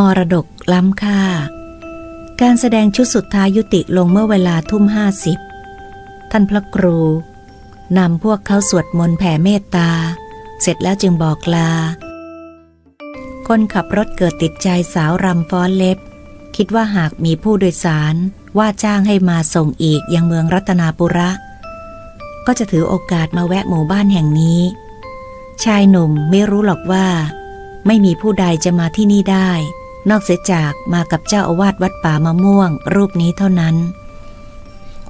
มรดกล้ำค่า การแสดงชุดสุดท้ายยุติลงเมื่อเวลาทุ่มห้าสิบท่านพระครูนำพวกเขาสวดมนต์แผ่เมตตา เสร็จแล้วจึงบอกลา คนขับรถเกิดติดใจสาวรำฟ้อนเล็บ คิดว่าหากมีผู้โดยสารว่าจ้างให้มาส่งอีกยังเมืองรัตนาปุระ ก็จะถือโอกาสมาแวะหมู่บ้านแห่งนี้ ชายหนุ่มไม่รู้หรอกว่า ไม่มีผู้ใดจะมาที่นี่ได้ นอกเสียจากมากับเจ้าอาวาสวัดป่ามะม่วง รูปนี้เท่านั้น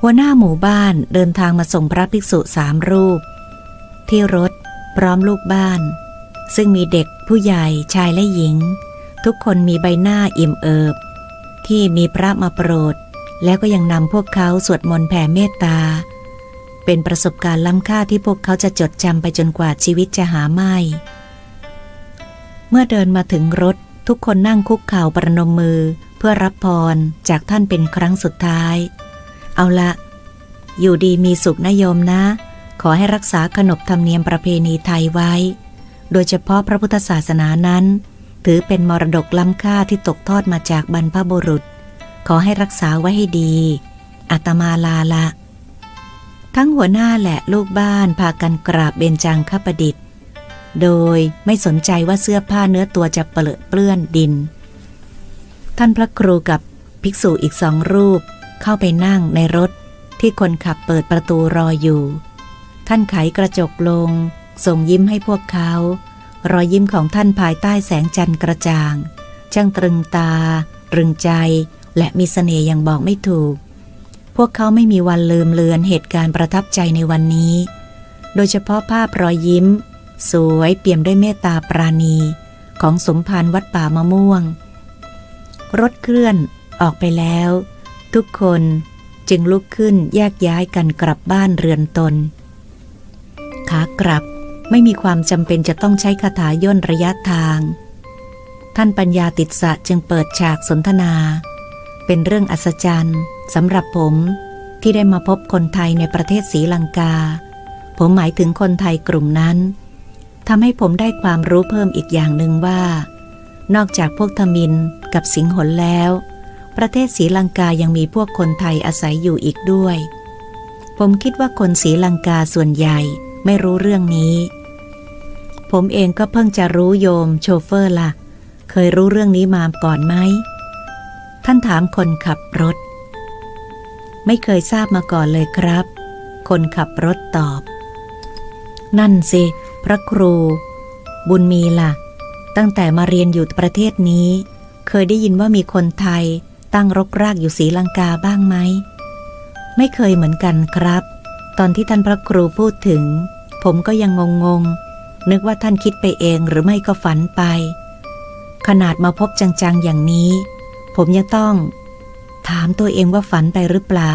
หัวหน้าหมู่บ้านเดินทางมาส่งพระภิกษุสามรูป ที่รถพร้อมลูกบ้าน ซึ่งมีเด็กผู้ใหญ่ชายและหญิง ทุกคนมีใบหน้าอิ่มเอิบ ที่มีพระมาโปรด แล้วก็ยังนำพวกเขาสวดมนต์แผ่เมตตา เป็นประสบการณ์ล้ำค่าที่พวกเขาจะจดจำไปจนกว่าชีวิตจะหาไม่ เมื่อเดินมาถึงรถ ทุกคนนั่งคุกเข่าประนมมือเพื่อรับพรจากท่านเป็นครั้งสุดท้าย เอาละ อยู่ดีมีสุขนโยมนะ ขอให้รักษาขนบธรรมเนียมประเพณีไทยไว้ โดยเฉพาะพระพุทธศาสนานั้น ถือเป็นมรดกล้ำค่าที่ตกทอดมาจากบรรพบุรุษ ขอให้รักษาไว้ให้ดีอาตมาลาละ ทั้งหัวหน้าและลูกบ้านพากันกราบเบญจังคประดิษฐ์ โดยไม่สนใจว่าเสื้อผ้าเนื้อตัวจะเปรอะเปื้อนดิน ท่านพระครูกับภิกษุอีกสองรูป เข้าไปนั่งในรถที่คนขับเปิดประตูรออยู่ ท่านไขกระจกลง ส่งยิ้มให้พวกเขา รอยยิ้มของท่านภายใต้แสงจันทร์กระจ่าง ช่างตรึงตา ตรึงใจ และมีเสน่ห์อย่างบอกไม่ถูก พวกเขาไม่มีวันลืมเลือนเหตุการณ์ประทับใจในวันนี้ โดยเฉพาะภาพรอยยิ้ม สวยเปี่ยมด้วยเมตตาปราณีของสมภารวัดป่ามะม่วง รถเคลื่อนออกไปแล้ว ทุกคนจึงลุกขึ้นแยกย้ายกันกลับบ้านเรือนตน ขากลับไม่มีความจำเป็นจะต้องใช้คาถาย่นระยะทาง ท่านปัญญาติดสะจึงเปิดฉากสนทนา เป็นเรื่องอัศจรรย์สำหรับผมที่ได้มาพบคนไทยในประเทศศรีลังกา ผมหมายถึงคนไทยกลุ่มนั้น ทำให้ผมได้ความรู้เพิ่มอีกอย่างหนึ่งว่า นอกจากพวกทมินกับสิงหนแล้ว ประเทศศรีลังกายังมีพวกคนไทยอาศัยอยู่อีกด้วย ผมคิดว่าคนศรีลังกาส่วนใหญ่ไม่รู้เรื่องนี้ ผมเองก็เพิ่งจะรู้โยมโชเฟอร์ละ่ะ เคยรู้เรื่องนี้มาก่อนไหม ท่านถามคนขับรถ ไม่เคยทราบมาก่อนเลยครับ คนขับรถตอบ นั่นสิ พระครู บุญมีล่ะ ตั้งแต่มาเรียนอยู่ประเทศนี้ เคยได้ยินว่ามีคนไทยตั้งรกรากอยู่ศรีลังกาบ้างไหม ไม่เคยเหมือนกันครับ ตอนที่ท่านพระครูพูดถึง ผมก็ยังงงงๆนึกว่าท่านคิดไปเองหรือไม่ก็ฝันไป ขนาดมาพบจังๆอย่างนี้ ผมยังต้อง ถามตัวเองว่าฝันไปหรือเปล่า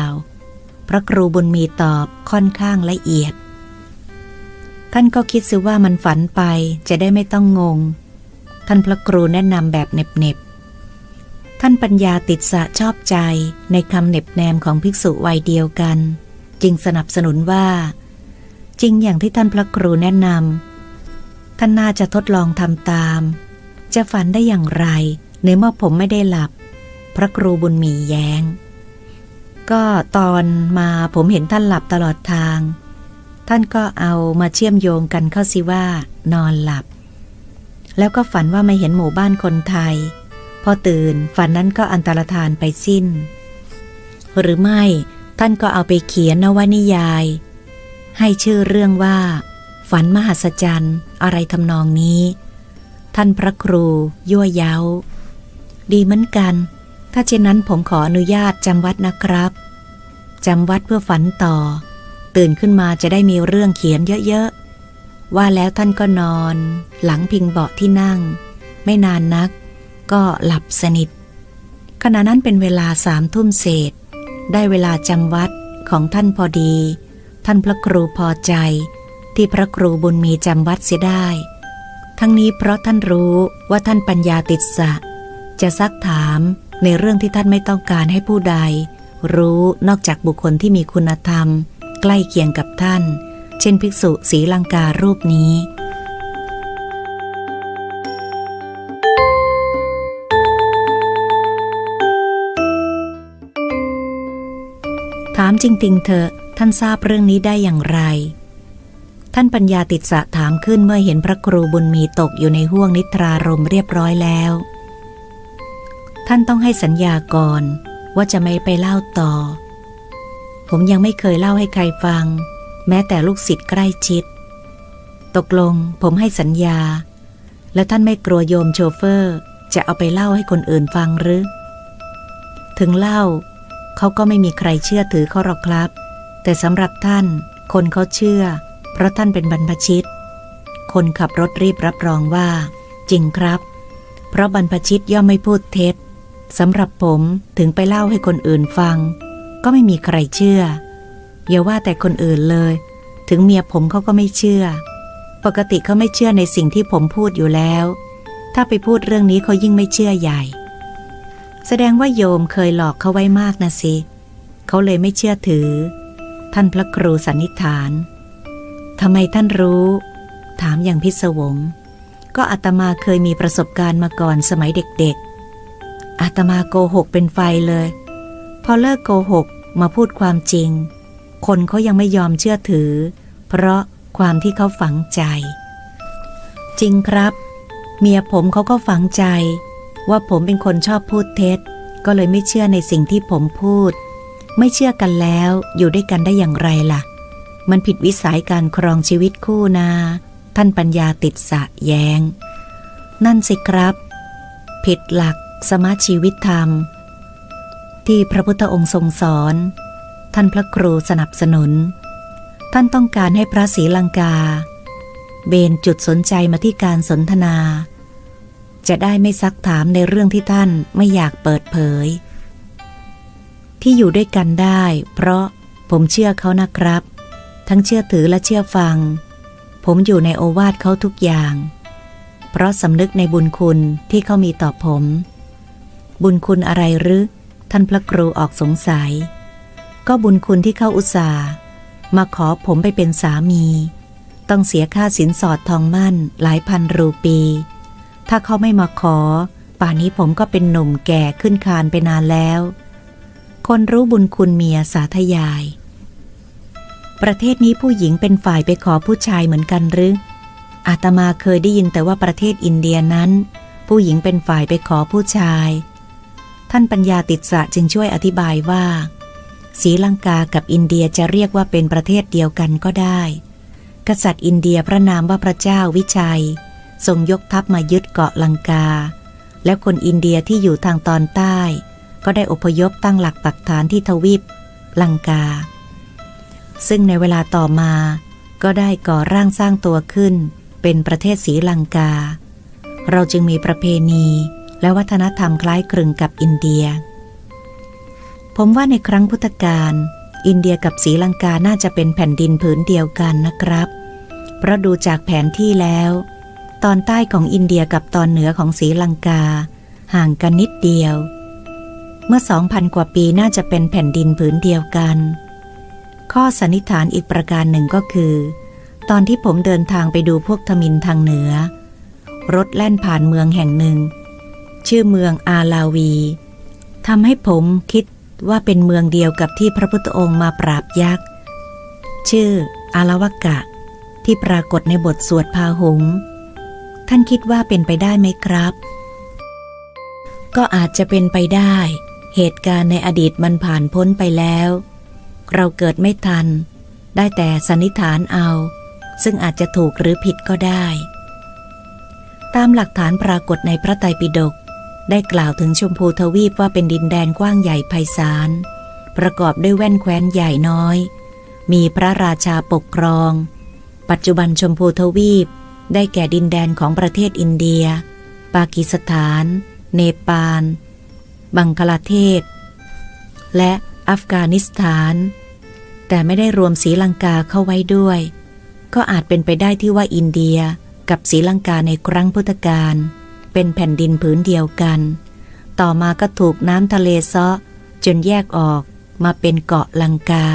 พระครูบุญมีตอบค่อนข้างละเอียด ท่านก็คิดซิว่ามันฝันไปจะได้ไม่ต้องงง ท่านพระครูแนะนำแบบเน็บๆ ท่านปัญญาติดสะชอบใจในคำเน็บแนมของภิกษุวัยเดียวกัน จึงสนับสนุนว่า จริงอย่างที่ท่านพระครูแนะนำท่านน่าจะทดลองทำตาม จะฝันได้อย่างไรในเมื่อผมไม่ได้หลับ พระครูบุญมีแยง้ง ก็ตอนมาผมเห็นท่านหลับตลอดทาง ท่านก็เอามาเชื่อมโยงกันเข้าสิว่า นอนหลับ แล้วก็ฝันว่าไม่เห็นหมู่บ้านคนไทย พอตื่นฝันนั้นก็อันตรธานไปสิ้น หรือไม่ท่านก็เอาไปเขียนนวนิยาย ให้ชื่อเรื่องว่า ฝันมหัศจรรย์ อะไรทำนองนี้ ท่านพระครูยั่วเย้า ดีเหมือนกัน ถ้าเช่นนั้นผมขออนุญาตจำวัดนะครับจำวัดเพื่อฝันต่อ ตื่นขึ้นมาจะได้มีเรื่องเขียนเยอะๆ ว่าแล้วท่านก็นอน หลังพิงเบาะที่นั่ง ไม่นานนัก ก็หลับสนิท ขณะนั้นเป็นเวลาสามทุ่มเศษ ได้เวลาจำวัดของท่านพอดี ท่านพระครูพอใจ ที่พระครูบุญมีจำวัดเสียได้ ทั้งนี้เพราะท่านรู้ว่าท่านปัญญาติดสะ จะซักถามในเรื่องที่ท่านไม่ต้องการให้ผู้ใด รู้นอกจากบุคคลที่มีคุณธรรม ใกล้เคียงกับท่าน เช่นภิกษุสีลังการูปนี้ ถามจริงๆเธอท่านทราบเรื่องนี้ได้อย่างไร ท่านปัญญาติดสะถามขึ้นเมื่อเห็นพระครูบุญมีตกอยู่ในห่วงนิทรารมเรียบร้อยแล้ว ท่านต้องให้สัญญาก่อนว่าจะไม่ไปเล่าต่อ ผมยังไม่เคยเล่าให้ใครฟัง แม้แต่ลูกศิษย์ใกล้ชิด ตกลงผมให้สัญญา แล้วท่านไม่กลัวโยมโชเฟอร์ จะเอาไปเล่าให้คนอื่นฟังหรือ ถึงเล่า เขาก็ไม่มีใครเชื่อถือเขาหรอกครับ แต่สำหรับท่าน คนเขาเชื่อ เพราะท่านเป็นบรรพชิต คนขับรถรีบรับรองว่า จริงครับ เพราะบรรพชิตย่อมไม่พูดเท็จสำหรับผมถึงไปเล่าให้คนอื่นฟัง ก็ไม่มีใครเชื่อ อย่าว่าแต่คนอื่นเลย ถึงเมียผมเขาก็ไม่เชื่อ ปกติเขาไม่เชื่อในสิ่งที่ผมพูดอยู่แล้ว ถ้าไปพูดเรื่องนี้เขายิ่งไม่เชื่อใหญ่ แสดงว่าโยมเคยหลอกเขาไว้มากนะสิ เขาเลยไม่เชื่อถือ ท่านพระครูสันนิษฐานทำไมท่านรู้ ถามอย่างพิศวง ก็อาตมาเคยมีประสบการณ์มาก่อนสมัยเด็กๆอาตมาโกหกเป็นไฟเลย พอเลิกโกหก มาพูดความจริง คนเขายังไม่ยอมเชื่อถือ เพราะความที่เขาฝังใจ จริงครับ เมียผมเขาก็ฝังใจ ว่าผมเป็นคนชอบพูดเท็จ ก็เลยไม่เชื่อในสิ่งที่ผมพูด ไม่เชื่อกันแล้วอยู่ด้วยกันได้อย่างไรล่ะ มันผิดวิสัยการครองชีวิตคู่นา ท่านปัญญาติดสะแยง นั่นสิครับ ผิดหลักสมาชีวิตธรรม ที่พระพุทธองค์ทรงสอน ท่านพระครูสนับสนุน ท่านต้องการให้พระศรีลังกา เบนจุดสนใจมาที่การสนทนา จะได้ไม่ซักถามในเรื่องที่ท่านไม่อยากเปิดเผย ที่อยู่ด้วยกันได้ เพราะผมเชื่อเขานะครับ ทั้งเชื่อถือและเชื่อฟัง ผมอยู่ในโอวาทเขาทุกอย่าง เพราะสำนึกในบุญคุณที่เขามีต่อผม บุญคุณอะไรหรือ ท่านพระครูออกสงสัย ก็บุญคุณที่เข้าอุตสาห์มาขอผมไปเป็นสามี ต้องเสียค่าสินสอดทองมั่นหลายพันรูปี ถ้าเขาไม่มาขอ ป่านนี้ผมก็เป็นหนุ่มแก่ขึ้นคานไปนานแล้ว คนรู้บุญคุณเมียสาธยาย ประเทศนี้ผู้หญิงเป็นฝ่ายไปขอผู้ชายเหมือนกันหรืออาตมาเคยได้ยินแต่ว่าประเทศอินเดียนั้น ผู้หญิงเป็นฝ่ายไปขอผู้ชาย ท่านปัญญาติดสะจึงช่วยอธิบายว่าศรีลังกากับอินเดียจะเรียกว่าเป็นประเทศเดียวกันก็ได้ กษัตริย์อินเดียพระนามว่าพระเจ้าวิชัย ทรงยกทัพมายึดเกาะลังกา และคนอินเดียที่อยู่ทางตอนใต้ ก็ได้อพยพตั้งหลักปักฐานที่ทวีปลังกา ซึ่งในเวลาต่อมา ก็ได้ก่อร่างสร้างตัวขึ้น เป็นประเทศศรีลังกา เราจึงมีประเพณี และวัฒนธรรมคล้ายคลึงกับอินเดีย ผมว่าในครั้งพุทธกาลอินเดียกับศรีลังกาน่าจะเป็นแผ่นดินผืนเดียวกันนะครับ เพราะดูจากแผนที่แล้ว ตอนใต้ของอินเดียกับตอนเหนือของศรีลังกา ห่างกันนิดเดียว เมื่อสองพันกว่าปีน่าจะเป็นแผ่นดินผืนเดียวกัน ข้อสันนิษฐานอีกประการหนึ่งก็คือ ตอนที่ผมเดินทางไปดูพวกทมินทางเหนือ รถแล่นผ่านเมืองแห่งหนึ่ง ชื่อเมืองอาลาวีทำให้ผมคิดว่าเป็นเมืองเดียวกับที่พระพุทธองค์มาปราบยักษ์ ชื่ออาลวกะ ที่ปรากฏในบทสวดพาหงส์ท่านคิดว่าเป็นไปได้ไหมครับ ก็อาจจะเป็นไปได้ เหตุการณ์ในอดีตมันผ่านพ้นไปแล้ว เราเกิดไม่ทัน ได้แต่สันนิษฐานเอา ซึ่งอาจจะถูกหรือผิดก็ได้ ตามหลักฐานปรากฏในพระไตรปิฎก ได้กล่าวถึงชมพูทวีปว่าเป็นดินแดนกว้างใหญ่ไพศาล ประกอบด้วยแว่นแคว้นใหญ่น้อย มีพระราชาปกครอง ปัจจุบันชมพูทวีป ได้แก่ดินแดนของประเทศอินเดีย ปากีสถาน เนปาล บังคลาเทศ และอัฟกานิสถาน แต่ไม่ได้รวมศรีลังกาเข้าไว้ด้วย ก็อาจเป็นไปได้ที่ว่าอินเดียกับศรีลังกาในครั้งพุทธกาล เป็นแผ่นดินผืนเดียวกัน ต่อมาก็ถูกน้ำทะเลซาะจนแยกออกมาเป็นเกาะลังกา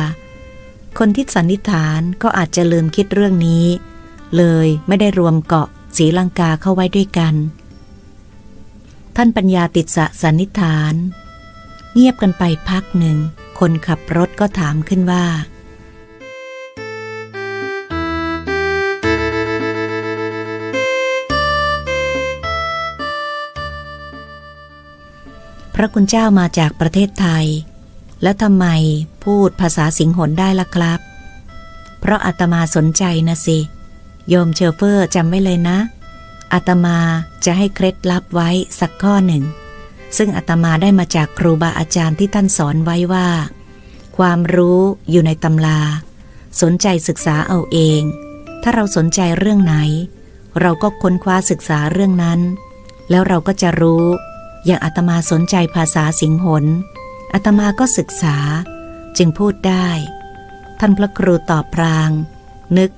คนที่สันนิษฐานก็อาจจะลืมคิดเรื่องนี้ เลยไม่ได้รวมเกาะศรีลังกาเข้าไว้ด้วยกัน ท่านปัญญาติดสะสันนิษฐาน เงียบกันไปพักหนึ่ง คนขับรถก็ถามขึ้นว่า ระคุณเจ้ามาจากประเทศไทย แล้วทำไมพูดภาษาสิงหนได้ล่ะครับ เพราะอาตมาสนใจนะสิ โยมเชอเฟอร์จำไว้เลยนะ อาตมาจะให้เคล็ดลับไว้สักข้อหนึ่ง ซึ่งอาตมาได้มาจากครูบาอาจารย์ที่ท่านสอนไว้ว่า ความรู้อยู่ในตำรา สนใจศึกษาเอาเอง ถ้าเราสนใจเรื่องไหน เราก็ค้นคว้าศึกษาเรื่องนั้น แล้วเราก็จะรู้ อย่างอาตมาสนใจภาษาสิงหนอาตมาก็ศึกษา จึงพูดได้ ท่านพระครูตอบพราง นึก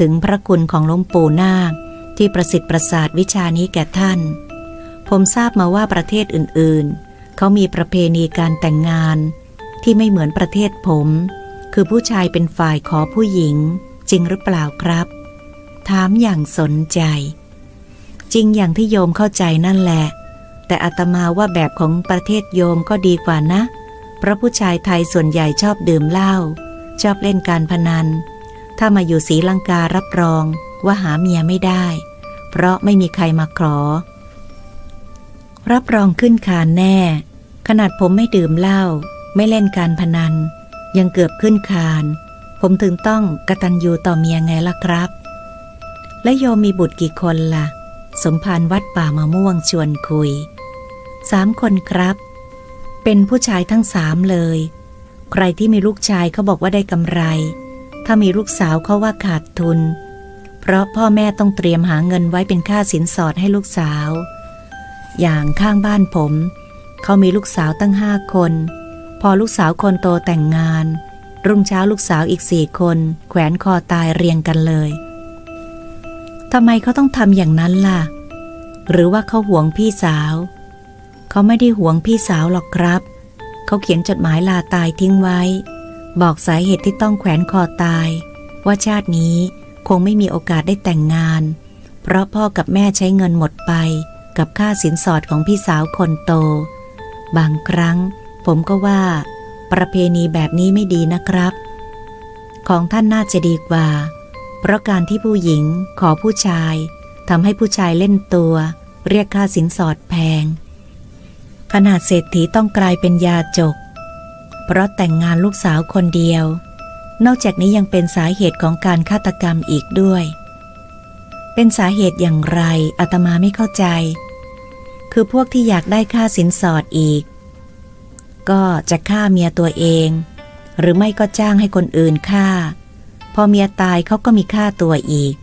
ถึงพระคุณของหลวงปู่นาคที่ประสิทธิ์ประสาทวิชานี้แก่ท่าน ผมทราบมาว่าประเทศอื่นๆ เขามีประเพณีการแต่งงาน ที่ไม่เหมือนประเทศผม คือผู้ชายเป็นฝ่ายขอผู้หญิง จริงหรือเปล่าครับ ถามอย่างสนใจ จริงอย่างที่โยมเข้าใจนั่นแหละ แต่อาตมาว่าแบบของประเทศโยมก็ดีกว่านะ เพราะผู้ชายไทยส่วนใหญ่ชอบดื่มเหล้าชอบเล่นการพนัน ถ้ามาอยู่ศรีลังการับรองว่าหาเมียไม่ได้ เพราะไม่มีใครมาขอ รับรองขึ้นคานแน่ ขนาดผมไม่ดื่มเหล้าไม่เล่นการพนัน ยังเกือบขึ้นคาน ผมถึงต้องกระตันยูต่อเมียไงล่ะครับ และโยมมีบุตรกี่คนล่ะ สมภารวัดป่ามะม่วงชวนคุย สามคนครับ เป็นผู้ชายทั้งสามเลย ใครที่มีลูกชายเขาบอกว่าได้กำไร ถ้ามีลูกสาวเขาว่าขาดทุน เพราะพ่อแม่ต้องเตรียมหาเงินไว้เป็นค่าสินสอดให้ลูกสาว อย่างข้างบ้านผม เขามีลูกสาวตั้งห้าคน พอลูกสาวคนโตแต่งงาน รุ่งเช้าลูกสาวอีกสี่คน แขวนคอตายเรียงกันเลยทำไมเขาต้องทำอย่างนั้นล่ะ หรือว่าเขาหวงพี่สาว เขาไม่ได้หวงพี่สาวหรอกครับ เขาเขียนจดหมายลาตายทิ้งไว้ บอกสาเหตุที่ต้องแขวนคอตาย ว่าชาตินี้คงไม่มีโอกาสได้แต่งงาน เพราะพ่อกับแม่ใช้เงินหมดไปกับค่าสินสอดของพี่สาวคนโต บางครั้ง ผมก็ว่า ประเพณีแบบนี้ไม่ดีนะครับ ของท่านน่าจะดีกว่า เพราะการที่ผู้หญิงขอผู้ชายทำให้ผู้ชายเล่นตัว เรียกค่าสินสอดแพง ขนาดเศรษฐีต้องกลายเป็นยาจก เพราะแต่งงานลูกสาวคนเดียว นอกจากนี้ยังเป็นสาเหตุของการฆาตกรรมอีกด้วย เป็นสาเหตุอย่างไรอาตมาไม่เข้าใจ คือพวกที่อยากได้ค่าสินสอดอีก ก็จะฆ่าเมียตัวเอง หรือไม่ก็จ้างให้คนอื่นฆ่า พอเมียตายเขาก็มีค่าตัวอีก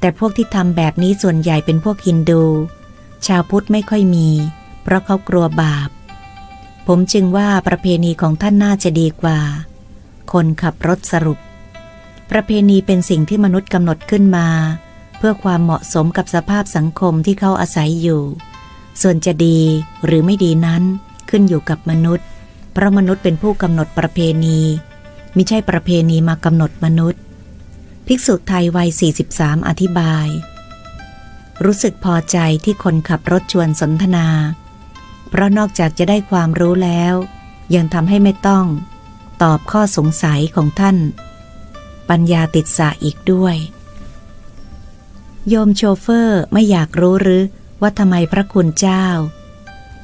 แต่พวกที่ทำแบบนี้ส่วนใหญ่เป็นพวกฮินดู ชาวพุทธไม่ค่อยมี เพราะเขากลัวบาป ผมจึงว่าประเพณีของท่านน่าจะดีกว่า คนขับรถสรุป ประเพณีเป็นสิ่งที่มนุษย์กำหนดขึ้นมา เพื่อความเหมาะสมกับสภาพสังคมที่เขาอาศัยอยู่ ส่วนจะดีหรือไม่ดีนั้นขึ้นอยู่กับมนุษย์ เพราะมนุษย์เป็นผู้กำหนดประเพณีมิใช่ประเพณีมากำหนดมนุษย์ ภิกษุไทยวัย 43 อธิบาย รู้สึกพอใจที่คนขับรถชวนสนทนา เพราะนอกจากจะได้ความรู้แล้ว ยังทำให้ไม่ต้อง ตอบข้อสงสัยของท่าน ปัญญาติดสะอีกด้วย โยมโชเฟอร์ไม่อยากรู้หรือว่าทำไมพระคุณเจ้า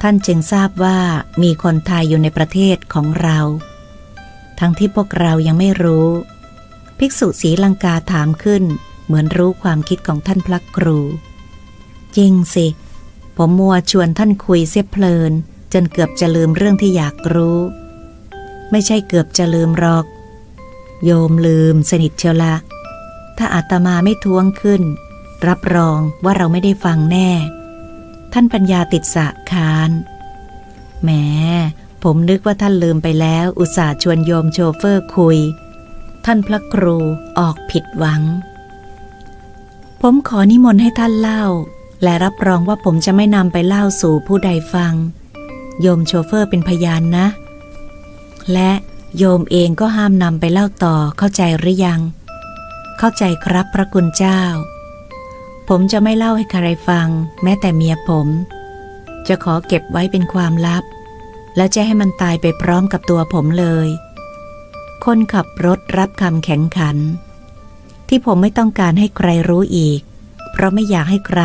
ท่านจึงทราบว่ามีคนไทยอยู่ในประเทศของเรา ทั้งที่พวกเรายังไม่รู้ ภิกษุศีลังกาถามขึ้น เหมือนรู้ความคิดของท่านพระครู จริงสิ ผมมัวชวนท่านคุยเสียเพลิน จนเกือบจะลืมเรื่องที่อยากรู้ ไม่ใช่เกือบจะลืมหรอก โยมลืมสนิทเชียวละ ถ้าอาตมาไม่ท้วงขึ้น รับรองว่าเราไม่ได้ฟังแน่ ท่านปัญญาติดสะคานแหมผมนึกว่าท่านลืมไปแล้ว อุตส่าห์ชวนโยมโชเฟอร์คุย ท่านพระครูออกผิดหวัง ผมขอนิมนต์ให้ท่านเล่า และรับรองว่าผมจะไม่นำไปเล่าสู่ผู้ใดฟัง โยมโชเฟอร์เป็นพยานนะ และโยมเองก็ห้ามนำไปเล่าต่อเข้าใจหรือยัง เข้าใจครับพระคุณเจ้า ผมจะไม่เล่าให้ใครฟัง แม้แต่เมียผม จะขอเก็บไว้เป็นความลับ แล้วจะให้มันตายไปพร้อมกับตัวผมเลย คนขับรถรับคำแข็งขัน ที่ผมไม่ต้องการให้ใครรู้อีก เพราะไม่อยากให้ใคร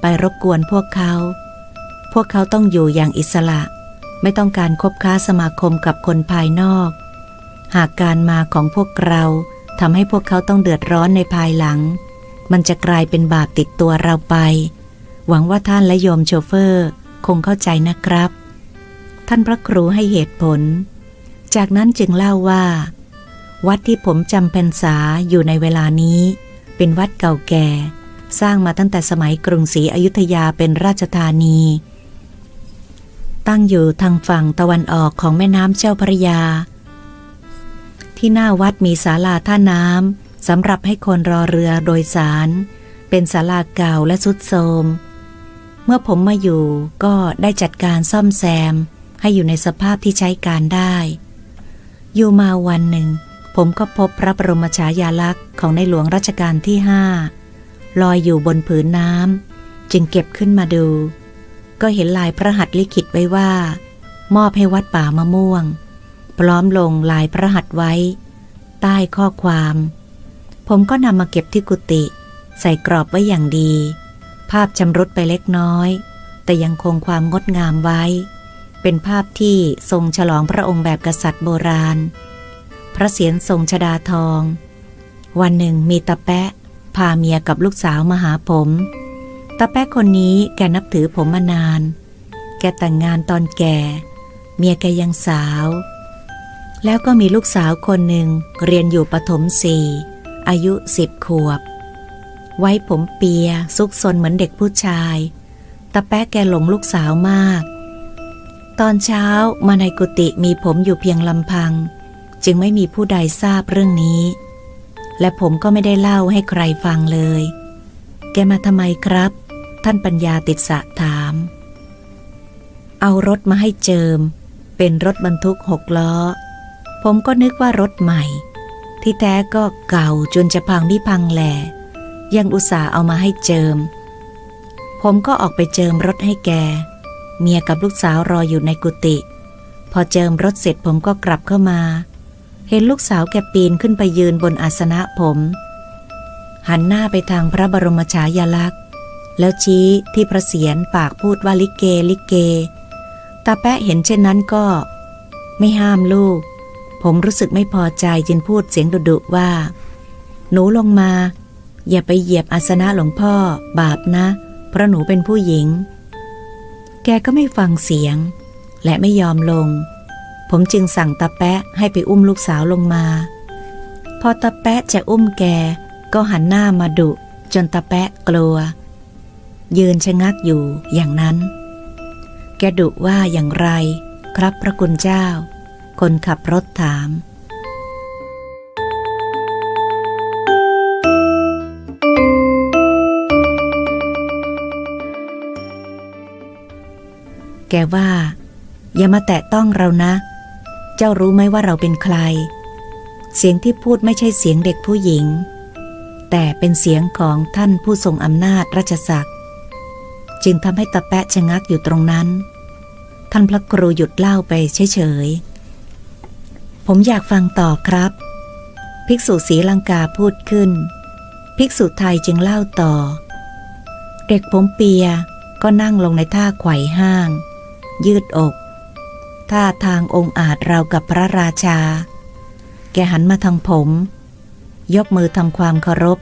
ไปรบกวนพวกเขา พวกเขาต้องอยู่อย่างอิสระ ไม่ต้องการคบค้าสมาคมกับคนภายนอก หากการมาของพวกเราทำให้พวกเขาต้องเดือดร้อนในภายหลัง มันจะกลายเป็นบาปติดตัวเราไป หวังว่าท่านและโยมโชเฟอร์คงเข้าใจนะครับ ท่านพระครูให้เหตุผล จากนั้นจึงเล่าว่า วัดที่ผมจำพรรษาอยู่ในเวลานี้ เป็นวัดเก่าแก่ สร้างมาตั้งแต่สมัยกรุงศรีอยุธยาเป็นราชธานี ตั้งอยู่ทางฝั่งตะวันออกของแม่น้ำเจ้าพระยา ที่หน้าวัดมีศาลาท่าน้ำสำหรับให้คนรอเรือโดยสาร เป็นศาลาเก่าและสุดโทรมเมื่อผมมาอยู่ก็ได้จัดการซ่อมแซม ให้อยู่ในสภาพที่ใช้การได้ อยู่มาวันหนึ่ง ผมก็พบพระบรมฉายาลักษณ์ของในหลวงรัชกาลที่ห้า ลอยอยู่บนผืนน้ำจึงเก็บขึ้นมาดู ก็เห็นลายพระหัตถ์ลิขิตไว้ว่า มอบให้วัดป่ามะม่วง พร้อมลงลายพระหัตถ์ไว้ ใต้ข้อความ ผมก็นำมาเก็บที่กุฏิใส่กรอบไว้อย่างดี ภาพชำรุดไปเล็กน้อย แต่ยังคงความงดงามไว้ เป็นภาพที่ทรงฉลองพระองค์แบบกษัตริย์โบราณ พระเศียรทรงชดาทอง วันหนึ่งมีตาแปะ พาเมียกับลูกสาวมาหาผมตาแป๊ะคนนี้แกนับถือผมมานาน แกแต่งงานตอนแก่ เมียแกยังสาว แล้วก็มีลูกสาวคนหนึ่งเรียนอยู่ปฐมสี่อายุสิบขวบ ไว้ผมเปียซุกซนเหมือนเด็กผู้ชายตาแป๊ะแกหลงลูกสาวมาก ตอนเช้ามาในกุฏิมีผมอยู่เพียงลำพัง จึงไม่มีผู้ใดทราบเรื่องนี้ และผมก็ไม่ได้เล่าให้ใครฟังเลย แกมาทำไมครับ ท่านปัญญาติดสะถาม เอารถมาให้เจิม เป็นรถบรรทุกหกล้อ ผมก็นึกว่ารถใหม่ ที่แท้ก็เก่าจนจะพังที่พังแหลยังอุตส่าห์เอามาให้เจิม ผมก็ออกไปเจิมรถให้แก เมียกับลูกสาวรออยู่ในกุฏิพอเจิมรถเสร็จผมก็กลับเข้ามา เห็นลูกสาวแกปีนขึ้นไปยืนบนอาสนะผม หันหน้าไปทางพระบรมฉายาลักษณ์ แล้วชี้ที่พระเศียรปากพูดว่าลิเกลิเก ตาแปะเห็นเช่นนั้นก็ ไม่ห้ามลูก ผมรู้สึกไม่พอใจจึงพูดเสียงดุๆว่า หนูลงมา อย่าไปเหยียบอาสนะหลวงพ่อ บาปนะ เพราะหนูเป็นผู้หญิง แกก็ไม่ฟังเสียง และไม่ยอมลง ผมจึงสั่งตาแปะให้ไปอุ้มลูกสาวลงมา พอตาแปะจะอุ้มแก ก็หันหน้ามาดุ จนตาแปะกลัว ยืนชะงักอยู่อย่างนั้น แกดุว่าอย่างไร ครับพระคุณเจ้า คนขับรถถามแกว่า อย่ามาแตะต้องเรานะ เจ้ารู้ไหมว่าเราเป็นใคร เสียงที่พูดไม่ใช่เสียงเด็กผู้หญิง แต่เป็นเสียงของท่านผู้ทรงอำนาจราชศักดิ์จึงทำให้ตะแปะชะงักอยู่ตรงนั้น ท่านพระครูหยุดเล่าไปเฉยๆ ผมอยากฟังต่อครับ ภิกษุศรีลังกาพูดขึ้น ภิกษุไทยจึงเล่าต่อ เด็กผมเปียก็นั่งลงในท่าไขว่ห้าง ยืดอก ท่าทางองค์อาจราวกับพระราชา แกหันมาทางผม ยกมือทำความเคารพ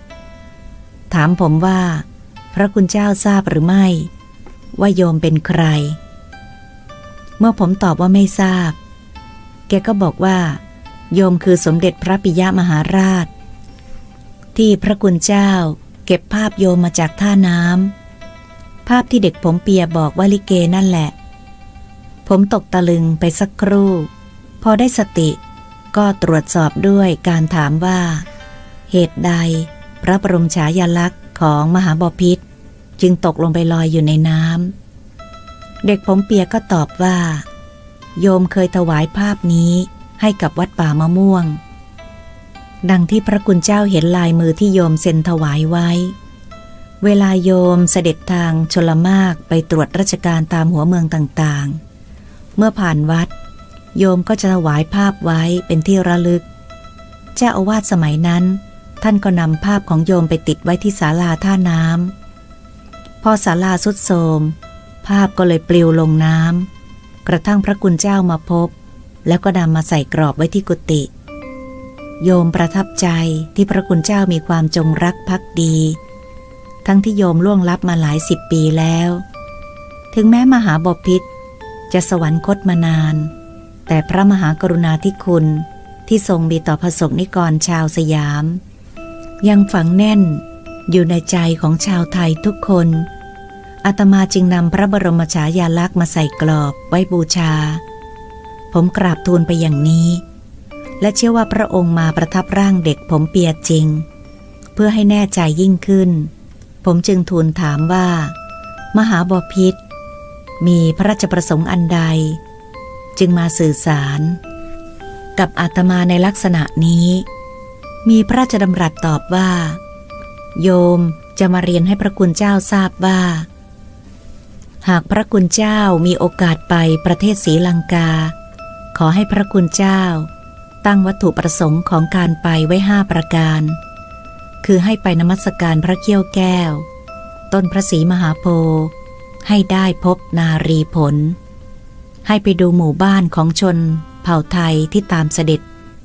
ถามผมว่า พระคุณเจ้าทราบหรือไม่ ว่าโยมเป็นใคร เมื่อผมตอบว่าไม่ทราบ แกก็บอกว่า โยมคือสมเด็จพระปิยมหาราช ที่พระคุณเจ้าเก็บภาพโยมมาจากท่าน้ำภาพที่เด็กผมเปียบอกว่าลิเกนั่นแหละ ผมตกตะลึงไปสักครู่ พอได้สติ ก็ตรวจสอบด้วยการถามว่า เหตุใด พระบรมฉายาลักษณ์ของมหาบาพิษจึงตกลงไปลอยอยู่ในน้ำเด็กผมเปียก็ตอบว่า โยมเคยถวายภาพนี้ให้กับวัดป่ามะม่วง ดังที่พระคุณเจ้าเห็นลายมือที่โยมเซ็นถวายไว้ เวลาโยมเสด็จทางชลมากไปตรวจราชการตามหัวเมืองต่างๆ เมื่อผ่านวัด โยมก็จะถวายภาพไว้เป็นที่ระลึก เจ้าอาวาสสมัยนั้น ท่านก็นำภาพของโยมไปติดไว้ที่ศาลาท่าน้ำพอศาลาสุดโทรมภาพก็เลยปลิวลงน้ำกระทั่งพระคุณเจ้ามาพบ แล้วก็นำมาใส่กรอบไว้ที่กุฏิโยมประทับใจที่พระคุณเจ้ามีความจงรักภักดี ทั้งที่โยมล่วงลับมาหลายสิบปีแล้ว ถึงแม้มหาบพิษ จะสวรรคตมานาน แต่พระมหากรุณาธิคุณที่ทรงมีต่อพระสงฆ์นิกรชาวสยาม ยังฝังแน่นอยู่ในใจของชาวไทยทุกคนอาตมาจึงนำพระบรมฉายาลักษณ์มาใส่กรอบไว้บูชา ผมกราบทูลไปอย่างนี้ และเชื่อว่าพระองค์มาประทับร่างเด็กผมเปียจริง เพื่อให้แน่ใจยิ่งขึ้น ผมจึงทูลถามว่า มหาบพิษ มีพระราชประสงค์อันใด จึงมาสื่อสาร กับอาตมาในลักษณะนี้ มีพระราชดำรัสตอบว่า โยมจะมาเรียนให้พระคุณเจ้าทราบว่า หากพระคุณเจ้ามีโอกาสไปประเทศศรีลังกา ขอให้พระคุณเจ้า ตั้งวัตถุประสงค์ของการไปไว้ห้าประการ คือให้ไปนมัสการพระเกี้ยวแก้ว ต้นพระศรีมหาโพธิ์ ให้ได้พบนารีผล ให้ไปดูหมู่บ้านของชน เผ่าไทยที่ตามเสด็จ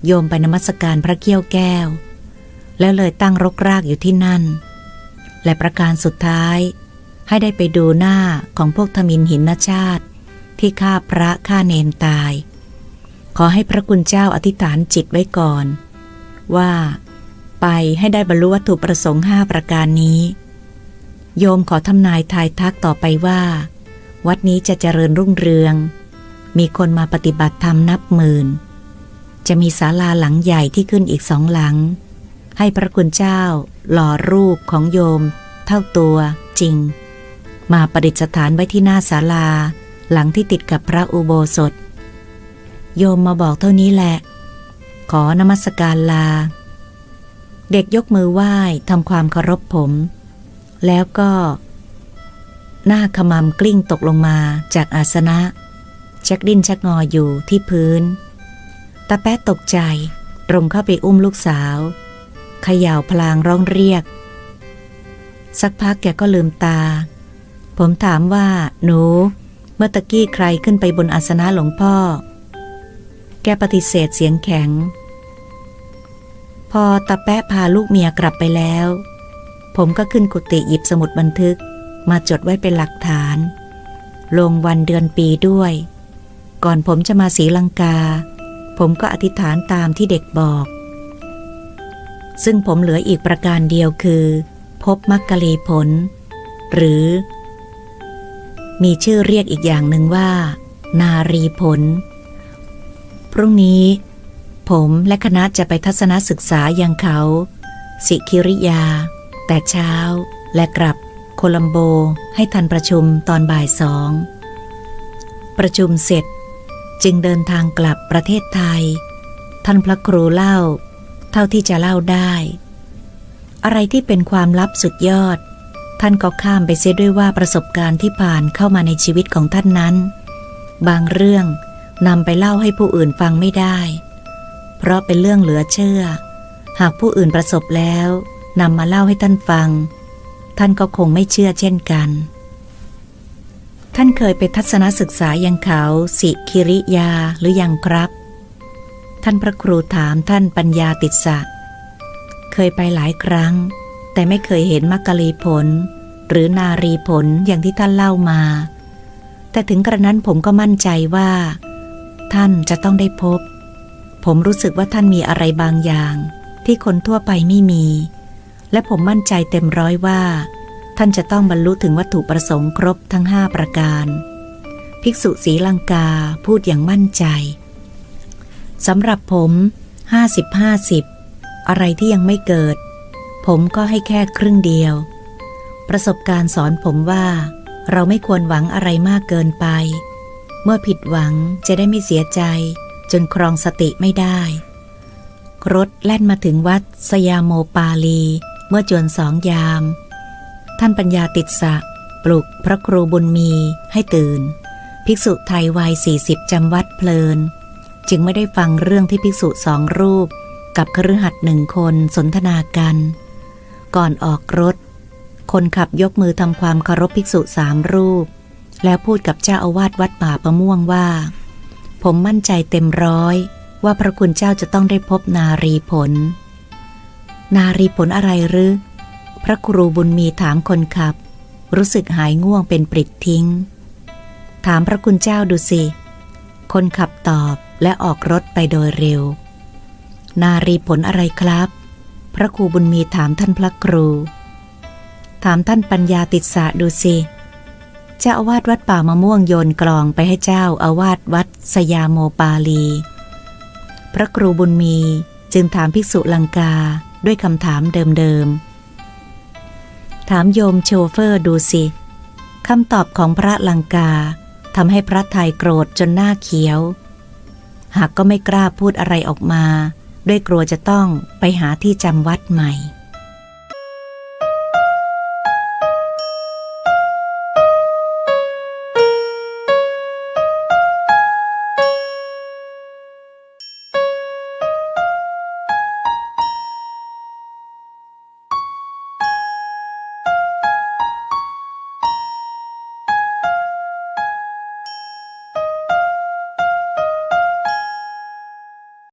โยมไปนมัสการพระเกี้ยวแก้ว แล้วเลยตั้งรกรากอยู่ที่นั่น และประการสุดท้าย ให้ได้ไปดูหน้าของพวกทมินหินชาติ ที่ฆ่าพระฆ่าเนนตาย ขอให้พระคุณเจ้าอธิษฐานจิตไว้ก่อน ว่า ไปให้ได้บรรลุวัตถุประสงค์ห้าประการนี้ โยมขอทำนายทายทักต่อไปว่า วัดนี้จะเจริญรุ่งเรือง มีคนมาปฏิบัติธรรมนับหมื่น จะมีศาลาหลังใหญ่ที่ขึ้นอีกสองหลัง ให้พระคุณเจ้า หล่อรูปของโยม เท่าตัวจริง มาประดิษฐานไว้ที่หน้าศาลา หลังที่ติดกับพระอุโบสถ โยมมาบอกเท่านี้แหละ ขอนมัสการลา เด็กยกมือไหว้ทำความเคารพผม แล้วก็ หน้าขมำกลิ้งตกลงมาจากอาสนะ ชักดิ้นชักงออยู่ที่พื้น ตาแป๊ะตกใจ ตรงเข้าไปอุ้มลูกสาวเขย่าพลางร้องเรียก สักพักแกก็ลืมตา ผมถามว่า หนู เมื่อตะกี้ใครขึ้นไปบนอาสนะหลวงพ่อ แกปฏิเสธเสียงแข็ง พอตาแป๊ะพาลูกเมียกลับไปแล้ว ผมก็ขึ้นกุฏิหยิบสมุดบันทึก มาจดไว้เป็นหลักฐาน ลงวันเดือนปีด้วย ก่อนผมจะมาศรีลังกา ผมก็อธิษฐานตามที่เด็กบอก ซึ่งผมเหลืออีกประการเดียวคือ พบมักกะลีผล หรือ มีชื่อเรียกอีกอย่างหนึ่งว่า นารีผล พรุ่งนี้ผมและคณะจะไปทัศนศึกษายังเขา สิคิริยา แต่เช้าและกลับโคลัมโบให้ทันประชุมตอนบ่ายสอง ประชุมเสร็จจึงเดินทางกลับประเทศไทย ท่านพระครูเล่า เท่าที่จะเล่าได้ อะไรที่เป็นความลับสุดยอด ท่านก็ข้ามไปเสียด้วยว่าประสบการณ์ที่ผ่านเข้ามาในชีวิตของท่านนั้น บางเรื่องนำไปเล่าให้ผู้อื่นฟังไม่ได้ เพราะเป็นเรื่องเหลือเชื่อ หากผู้อื่นประสบแล้ว นำมาเล่าให้ท่านฟัง ท่านก็คงไม่เชื่อเช่นกัน ท่านเคยไปทัศนศึกษายังเขาสิคิริยาหรือยังครับ ท่านพระครูถามท่านปัญญาติดสะเคยไปหลายครั้ง แต่ไม่เคยเห็นมักกะลีผล หรือนารีผลอย่างที่ท่านเล่ามา แต่ถึงกระนั้นผมก็มั่นใจว่า ท่านจะต้องได้พบ ผมรู้สึกว่าท่านมีอะไรบางอย่างที่คนทั่วไปไม่มี และผมมั่นใจเต็มร้อยว่า ท่านจะต้องบรรลุถึงวัตถุประสงค์ครบทั้งห้าประการ ภิกษุศีลังกาพูดอย่างมั่นใจสำหรับผมห้าสิบห้าสิบอะไรที่ยังไม่เกิด ผมก็ให้แค่ครึ่งเดียว ประสบการณ์สอนผมว่า เราไม่ควรหวังอะไรมากเกินไป เมื่อผิดหวังจะได้ไม่เสียใจ จนครองสติไม่ได้ รถแล่นมาถึงวัดสยามโมปาลี เมื่อจวนสองยาม ท่านปัญญาติดสะ ปลุกพระครูบุญมีให้ตื่น ภิกษุไทยวัยสี่สิบจำวัดเพลิน จึงไม่ได้ฟังเรื่องที่ภิกษุสองรูป กับคฤหัสถ์หนึ่งคนสนทนากัน ก่อนออกรถ คนขับยกมือทำความเคารพภิกษุสามรูป แล้วพูดกับเจ้าอาวาสวัดป่าประม่วงว่า ผมมั่นใจเต็มร้อยว่าพระคุณเจ้าจะต้องได้พบนารีผล นารีผลอะไรหรือ พระครูบุญมีถามคนขับ รู้สึกหายง่วงเป็นปริดทิ้ง ถามพระคุณเจ้าดูสิ คนขับตอบและออกรถไปโดยเร็ว นารีผลอะไรครับ พระครูบุญมีถามท่านพระครู ถามท่านปัญญาติดสะดูสิเจ้าอาวาสวัดป่ามะม่วงโยนกลองไปให้เจ้าอาวาสวัดสยามโมปาลี พระครูบุญมีจึงถามภิกษุลังกา ด้วยคำถามเดิมๆ ถามโยมโชเฟอร์ดูสิ คำตอบของพระลังกาทำให้พระไทยโกรธจนหน้าเขียว หากก็ไม่กล้าพูดอะไรออกมา ด้วยกลัวจะต้องไปหาที่จำวัดใหม่